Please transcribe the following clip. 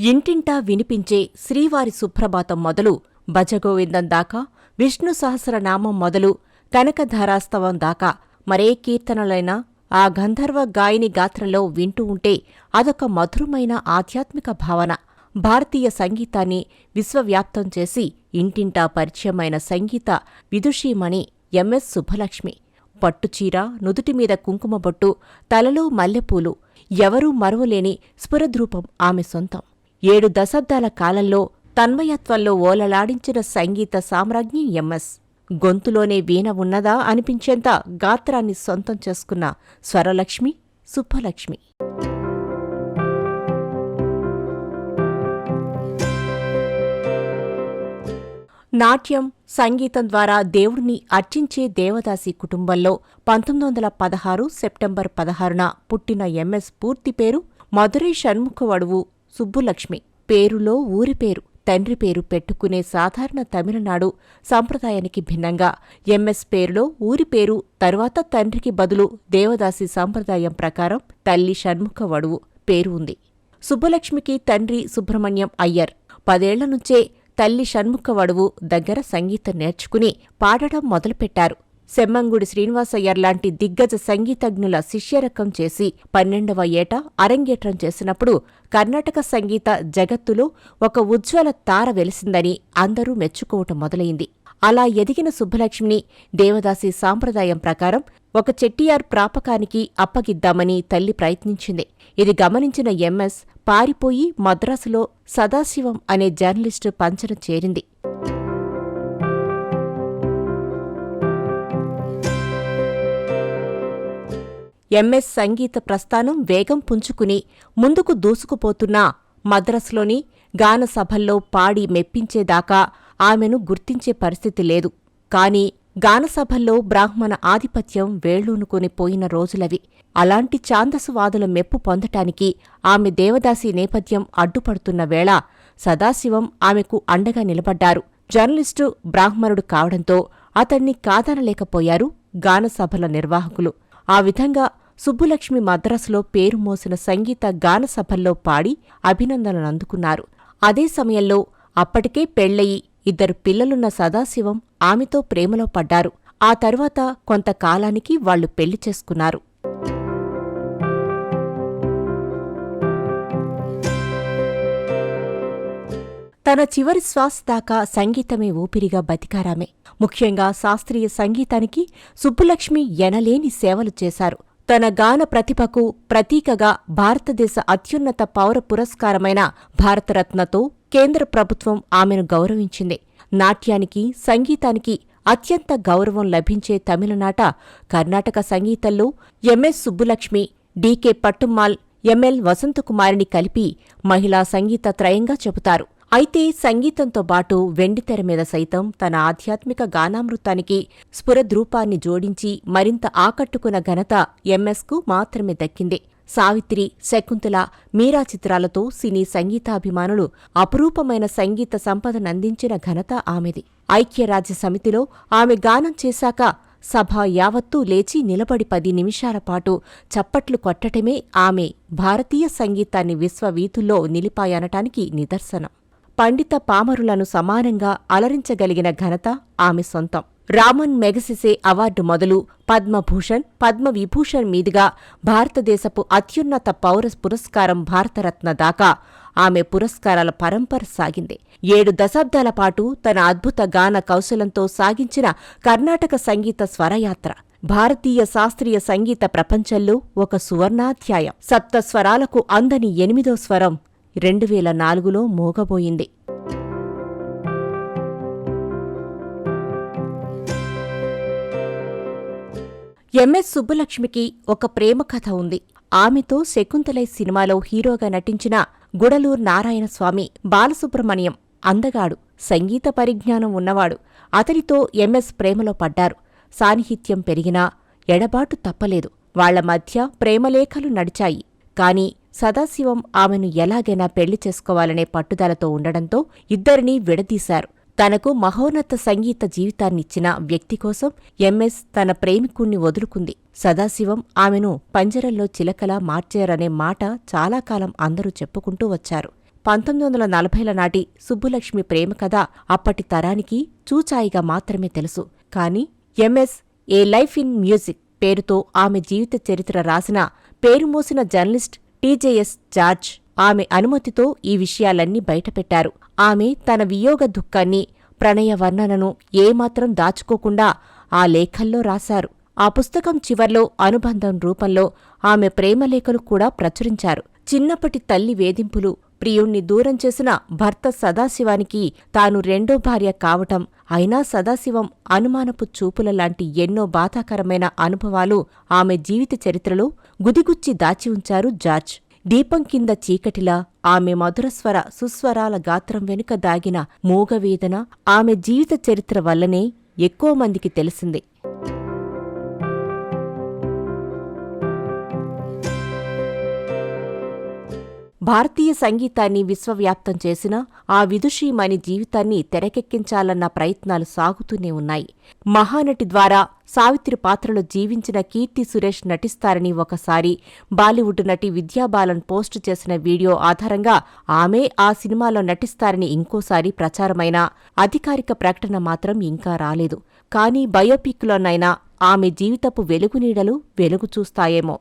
ఇంటింటా వినిపించే శ్రీవారి సుప్రభాతం మొదలు భజగోవిందం దాకా విష్ణు సహస్రనామం మొదలు కనకధారాస్తవం దాకా మరే కీర్తనలైనా ఆ గంధర్వ గాయని గాత్రంలో వింటూ ఉంటే అదొక మధురమైన ఆధ్యాత్మిక భావన. భారతీయ సంగీతాన్ని విశ్వవ్యాప్తం చేసి ఇంటింటా పరిచయమైన సంగీత విదుషీమణి ఎంఎస్ సుబ్బలక్ష్మి. పట్టుచీర నుదుటిమీద కుంకుమబొట్టు తలలో మల్లెపూలు ఎవరూ మరువలేని స్ఫురద్రూపం ఆమె సొంతం. ఏడు దశాబ్దాల కాలంలో తన్మయత్వంలో ఓలలాడించిన సంగీత సామ్రాజ్ఞి ఎంఎస్. గొంతులోనే వీణ ఉన్నదా అనిపించేంత గాత్రాన్ని సొంతం చేసుకున్న స్వరలక్ష్మి సుబ్బలక్ష్మి. నాట్యం సంగీతం ద్వారా దేవుడిని అర్చించే దేవదాసి కుటుంబంలో పంతొమ్మిది వందల పదహారు సెప్టెంబర్ పదహారున పుట్టిన ఎంఎస్ పూర్తి పేరు మధురై షణ్ముఖవడువు సుబ్బులక్ష్మి. పేరులో ఊరి పేరు తండ్రి పేరు పెట్టుకునే సాధారణ తమిళనాడు సాంప్రదాయానికి భిన్నంగా. ఎంఎస్ పేరులో ఊరి పేరు తరువాత తండ్రికి బదులు దేవదాసి సాంప్రదాయం ప్రకారం తల్లి షణ్ముఖవడువు పేరు ఉంది. సుబ్బలక్ష్మికి తండ్రి సుబ్రహ్మణ్యం అయ్యర్. పదేళ్ళ నుంచే తల్లి షణ్ముఖవడువు దగ్గర సంగీతం నేర్చుకుని పాడడం మొదలుపెట్టారు. సెమ్మంగుడి శ్రీనివాసయ్యర్ లాంటి దిగ్గజ సంగీతజ్ఞుల శిష్యరకం చేసి పన్నెండవ ఏట అరంగేట్రం చేసినప్పుడు కర్ణాటక సంగీత జగత్తులో ఒక ఉజ్వల తార వెలిసిందని అందరూ మెచ్చుకోవటం మొదలైంది. అలా ఎదిగిన సుబ్బలక్ష్మిని దేవదాసి సాంప్రదాయం ప్రకారం ఒక చెట్టియార్ ప్రాపకానికి అప్పగిద్దామని తల్లి ప్రయత్నించింది. ఇది గమనించిన ఎంఎస్ పారిపోయి మద్రాసులో సదాశివం అనే జర్నలిస్టు పంచన చేరింది. ఎంఎస్ సంగీత ప్రస్థానం వేగం పుంజుకుని ముందుకు దూసుకుపోతున్నా మద్రాసులోని గానసభల్లో పాడి మెప్పించేదాకా ఆమెను గుర్తించే పరిస్థితి లేదు. కాని గానసభల్లో బ్రాహ్మణ ఆధిపత్యం వేళ్ళూనుకొని పోయిన రోజులవి. అలాంటి ఛాందసువాదుల మెప్పు పొందటానికి ఆమె దేవదాసి నేపథ్యం అడ్డుపడుతున్న వేళ సదాశివం ఆమెకు అండగా నిలబడ్డారు. జర్నలిస్టు బ్రాహ్మణుడు కావడంతో అతణ్ణి కాదనలేకపోయారు గానసభల నిర్వాహకులు. ఆ విధంగా సుబ్బులక్ష్మి మద్రాసులో పేరు మోసిన సంగీత గానసభల్లో పాడి అభినందనలందుకున్నారు అదే సమయంలో అప్పటికే పెళ్ళయి ఇద్దరు పిల్లలున్న సదాశివం ఆమెతో ప్రేమలో పడ్డారు. ఆ తర్వాత కొంతకాలానికి వాళ్ళు పెళ్ళి చేసుకున్నారు. తన చివరి శ్వాస దాకా సంగీతమే ఊపిరిగా బతికారామే. ముఖ్యంగా శాస్త్రీయ సంగీతానికి సుబ్బులక్ష్మి ఎనలేని సేవలు చేశారు. తన గాన ప్రతిభకు ప్రతీకగా భారతదేశ అత్యున్నత పౌర పురస్కారమైన భారతరత్నతో కేంద్ర ప్రభుత్వం ఆమెను గౌరవించింది. నాట్యానికి సంగీతానికి అత్యంత గౌరవం లభించే తమిళనాట కర్ణాటక సంగీతంలో MS Subbulakshmi DK Pattammal ML వసంతకుమారిని కలిపి మహిళా సంగీత త్రయంగా చెబుతారు. అయితే సంగీతంతో పాటు వెండితెర మీద సైతం తన ఆధ్యాత్మిక గానామృతానికి స్ఫురద్రూపాన్ని జోడించి మరింత ఆకట్టుకున్న ఘనత ఎంఎస్కు మాత్రమే దక్కింది. సావిత్రి శకుంతల మీరా చిత్రాలతో సినీ సంగీతాభిమానులు అపురూపమైన సంగీత సంపదనందించిన ఘనత ఆమెది. ఐక్యరాజ్య సమితిలో ఆమె గానం చేశాక సభ యావత్తూ లేచి నిలబడి పది నిమిషాల పాటు చప్పట్లు కొట్టటమే ఆమె భారతీయ సంగీతాన్ని విశ్వవీధుల్లో నిలిపాయనటానికి నిదర్శనం. పండిత పామరులను సమానంగా అలరించగలిగిన ఘనత ఆమె సొంతం. రామన్ మెగసిసే అవార్డు మొదలు పద్మభూషణ్ పద్మవిభూషణ్ మీదుగా భారతదేశపు అత్యున్నత పౌర పురస్కారం భారతరత్న దాకా ఆమె పురస్కారాల పరంపర సాగింది. ఏడు దశాబ్దాల పాటు తన అద్భుత గాన కౌశలంతో సాగించిన కర్ణాటక సంగీత స్వరయాత్ర భారతీయ శాస్త్రీయ సంగీత ప్రపంచంలో ఒక సువర్ణాధ్యాయం. సప్త స్వరాలకు అందని ఎనిమిదో స్వరం రెండు వేల నాలుగులో మోగబోయింది. ఎంఎస్ సుబ్బులక్ష్మికి ఒక ప్రేమ కథ ఉంది. ఆమెతో శకుంతలై సినిమాలో హీరోగా నటించిన గుడలూర్ నారాయణస్వామి బాలసుబ్రహ్మణ్యం అందగాడు సంగీత పరిజ్ఞానం ఉన్నవాడు. అతనితో ఎంఎస్ ప్రేమలో పడ్డారు. సాన్నిహిత్యం పెరిగినా ఎడబాటు తప్పలేదు. వాళ్ళ మధ్య ప్రేమలేఖలు నడిచాయి. కాని సదాశివం ఆమెను ఎలాగైనా పెళ్ళి చేసుకోవాలనే పట్టుదలతో ఉండడంతో ఇద్దరినీ విడదీశారు. తనకు మహోన్నత సంగీత జీవితాన్నిచ్చిన వ్యక్తి కోసం ఎంఎస్ తన ప్రేమికుణ్ణి వదులుకుంది. సదాశివం ఆమెను పంజరంలో చిలకలా మార్చారనే మాట చాలా కాలం అందరూ చెప్పుకుంటూ వచ్చారు. పంతొమ్మిది వందల నలభైల నాటి సుబ్బులక్ష్మి ప్రేమ కథ అప్పటి తరానికి చూచాయిగా మాత్రమే తెలుసు. కాని MS a life in music పేరుతో ఆమె జీవిత చరిత్ర రాసిన పేరుమోసిన జర్నలిస్ట్ టీజేఎస్ జార్జ్ ఆమె అనుమతితో ఈ విషయాలన్నీ బయటపెట్టారు. ఆమె తన వియోగ దుఃఖాన్ని ప్రణయ వర్ణనను ఏమాత్రం దాచుకోకుండా ఆ లేఖల్లో రాశారు. ఆ పుస్తకం చివర్లో అనుబంధం రూపంలో ఆమె ప్రేమలేఖలు కూడా ప్రచురించారు. చిన్నప్పటి తల్లి వేధింపులు ప్రియుణ్ణి దూరం చేసిన భర్త సదాశివానికి తాను రెండో భార్య కావటం అయినా సదాశివం అనుమానపు చూపుల లాంటి ఎన్నో బాధాకరమైన అనుభవాలు ఆమె జీవిత చరిత్రలో గుదిగుచ్చి దాచి ఉంచారు జార్జ్. దీపం కింద చీకటిలా ఆమె మధురస్వర సుస్వరాల గాత్రం వెనుక దాగిన మూగవేదన ఆమె జీవిత చరిత్ర వల్లనే ఎక్కువ మందికి తెలిసింది. భారతీయ సంగీతాన్ని విశ్వవ్యాప్తం చేసిన ఆ విదుషీమణి జీవితాన్ని తెరకెక్కించాలన్న ప్రయత్నాలు సాగుతూనే ఉన్నాయి. మహానటి ద్వారా సావిత్రి పాత్రలో జీవించిన కీర్తి సురేష్ నటిస్తారని ఒకసారి బాలీవుడ్ నటి విద్యాబాలన్ పోస్టు చేసిన వీడియో ఆధారంగా ఆమె ఆ సినిమాలో నటిస్తారని ఇంకోసారి ప్రచారమైన అధికారిక ప్రకటన మాత్రం ఇంకా రాలేదు. కానీ బయోపిక్లోనైనా ఆమె జీవితపు వెలుగునీడలు వెలుగు చూస్తాయేమో.